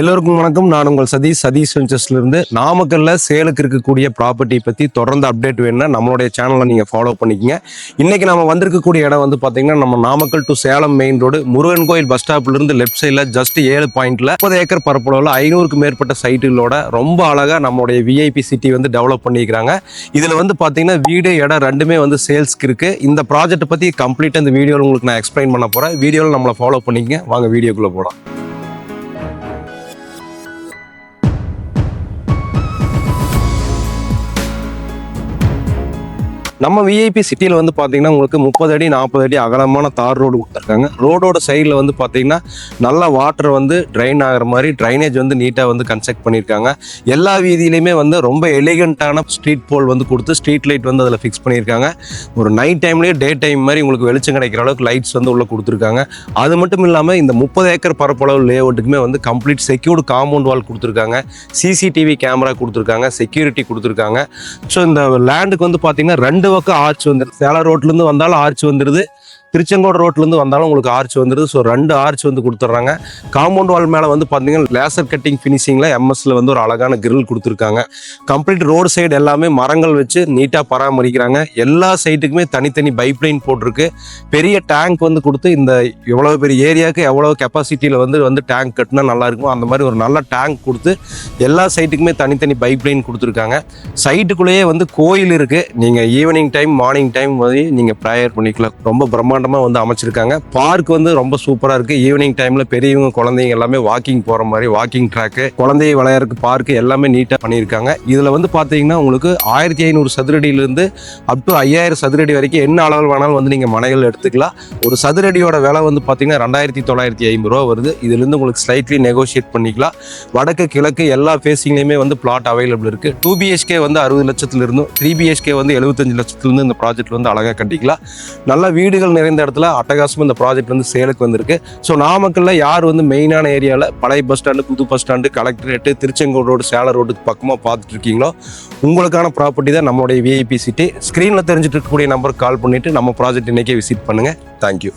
எல்லோருக்கும் வணக்கம். நான் உங்கள் சதீஷ். சதீஷ் வெஞ்சர்ஸ்ல இருந்து நாமக்கல்ல சேலுக்கு இருக்கக்கூடிய ப்ராப்பர்ட்டி பத்தி தொடர்ந்து அப்டேட் வேணும்னா நம்மளுடைய சேனலை நீங்க ஃபாலோ பண்ணிக்கங்க. இன்னைக்கு நம்ம வந்திருக்கக்கூடிய இடம் வந்து பாத்தீங்கன்னா நம்ம Namakkal to Salem main road Murugan கோயில் பஸ் ஸ்டாப்ல இருந்து லெஃப்ட் சைடில் ஜஸ்ட் ஏழு பாயிண்ட்ல முப்பது ஏக்கர் பரப்பளவில் ஐநூறுக்கு மேற்பட்ட சைட்டுகளோட ரொம்ப அழகா நம்மளுடைய விஐபி சிட்டி வந்து டெவலப் பண்ணிக்கிறாங்க இதுல வந்து பாத்தீங்கன்னா வீடு இடம் ரெண்டுமே வந்து சேல்ஸ்க்கு இருக்கு. இந்த ப்ராஜெக்ட் பத்தி கம்ப்ளீட்டா இந்த வீடியோவில் உங்களுக்கு நான் எக்ஸ்பிளைன் பண்ண போறேன். வீடியோவில் நம்மளை ஃபாலோ பண்ணிக்கங்க. வாங்க வீடியோக்குள்ள போகலாம் நம்ம விஐபி சிட்டியில் வந்து பார்த்தீங்கன்னா உங்களுக்கு முப்பது அடி நாற்பது அடி அகலமான தார் ரோடு கொடுத்துருக்காங்க. ரோடோட சைடில் வந்து பார்த்தீங்கன்னா நல்ல வாட்டர் வந்து ட்ரைன் ஆகிற மாதிரி ட்ரைனேஜ் வந்து நீட்டாக வந்து கன்ஸ்ட்ரக்ட் பண்ணியிருக்காங்க. எல்லா வீதியிலையுமே வந்து ரொம்ப எலிகண்ட்டான ஸ்ட்ரீட் போல் வந்து கொடுத்து ஸ்ட்ரீட் லைட் வந்து அதில் ஃபிக்ஸ் பண்ணியிருக்காங்க. ஒரு நைட் டைம்லேயே டே டைம் மாதிரி உங்களுக்கு வெளிச்சம் கிடைக்கிற அளவுக்கு லைட்ஸ் வந்து உள்ளே கொடுத்துருக்காங்க. அது மட்டும் இல்லாமல் இந்த முப்பது ஏக்கர் பரப்பளவு லே அவுட்டுக்குமே வந்து கம்ப்ளீட் செக்யூர்டு காம்பவுண்ட் வால் கொடுத்துருக்காங்க. சிசிடிவி கேமரா கொடுத்துருக்காங்க செக்யூரிட்டி கொடுத்துருக்காங்க. ஸோ இந்த லேண்டுக்கு வந்து பார்த்தீங்கன்னா ரெண்டு பக்கம் ஆர்ச் வந்துடும் சேலம் ரோட்லேருந்து வந்தாலும் ஆர்ச் வந்துடுது திருச்செங்கோடு ரோட்லேருந்து வந்தாலும் உங்களுக்கு ஆர்ச் வந்துடுது ஸோ ரெண்டு ஆர்ச் வந்து கொடுத்துட்றாங்க. காம்பவுண்ட் வால் மேலே வந்து பார்த்தீங்கன்னா லேசர் கட்டிங் ஃபினிஷிங்கில் எம்எஸ்சில் வந்து ஒரு அழகான கிரில் கொடுத்துருக்காங்க. கம்ப்ளீட் ரோடு சைடு எல்லாமே மரங்கள் வச்சு நீட்டாக பராமரிக்கிறாங்க. எல்லா சைட்டுக்குமே தனித்தனி பைப்லைன் போட்டிருக்கு. பெரிய டேங்க் வந்து கொடுத்து இந்த எவ்வளோ பெரிய ஏரியாவுக்கு எவ்வளோ கெப்பாசிட்டியில் வந்து வந்து டேங்க் கட்டினா நல்லா இருக்கும் அந்த மாதிரி ஒரு நல்ல டேங்க் கொடுத்து எல்லா சைட்டுக்குமே தனித்தனி பைப்லைன் கொடுத்துருக்காங்க. சைட்டுக்குள்ளேயே வந்து கோயில் இருக்குது நீங்கள் ஈவினிங் டைம் மார்னிங் டைம் வந்து நீங்கள் ப்ரேயர் பண்ணிக்கலாம். ரொம்ப பிரம்மாண்டமாக வந்து அமைச்சிருக்காங்க. பார்க் வந்து ரொம்ப சூப்பராக இருக்குது ஈவினிங் டைமில் பெரியவங்க குழந்தைங்க எல்லாமே வாக்கிங் போகிற மாதிரி வாக்கிங் ட்ராக்கு குழந்தை விளையாடுறதுக்கு பார்க்கு எல்லாமே நீட்டாக பண்ணியிருக்காங்க. இதில் வந்து பார்த்தீங்கன்னா உங்களுக்கு ஆயிரத்தி ஐநூறு சதுரடியிலேருந்து அப் டு ஐயாயிரம் சதுரடி வரைக்கும் என்ன அளவில் வேணாலும் வந்து நீங்கள் மனைகள் எடுத்துக்கலாம். ஒரு சதுரடியோட விலை வந்து பார்த்தீங்கன்னா ரெண்டாயிரத்தி தொள்ளாயிரத்தி ஐம்பது ரூபா வருது. இதுலேருந்து உங்களுக்கு ஸ்லைட்லி நெகோஷியேட் பண்ணிக்கலாம். வடக்கு கிழக்கு எல்லா ஃபேஸிங்லேயுமே வந்து பிளாட் அவைலபிள் இருக்குது டூ பிஹெச்கே வந்து அறுபது லட்சத்துலேருந்தும் த்ரீ பிஹெச்கே வந்து எழுபத்தஞ்சு லட்சத்துலேருந்து இந்த ப்ராஜெக்ட் வந்து அழகாக கட்டிக்கலாம். நல்லா வீடுகள் நிறைந்த இடத்துல அட்டகாசமாக இந்த ப்ராஜெக்ட் வந்து சேலுக்கு வந்திருக்கு. ஸோ நாமக்கல்ல யார் வந்து மெயினான ஏரியாவில் பழைய பஸ் ஸ்டாண்டு புது bus stand collectorate Tiruchengode road சேல ரோடுக்கு பக்கமாக பார்த்துட்டு இருக்கீங்களோ உங்களுக்கான ப்ராப்பர்ட்டி தான் நம்மளுடைய விஐபி சிட்டி ஸ்க்ரீனில் தெரிஞ்சுட்டு இருக்கக்கூடிய நம்பருக்கு கால் பண்ணிவிட்டு நம்ம ப்ராஜெக்ட் இன்றைக்கே விசிட் பண்ணுங்கள் தேங்க்யூ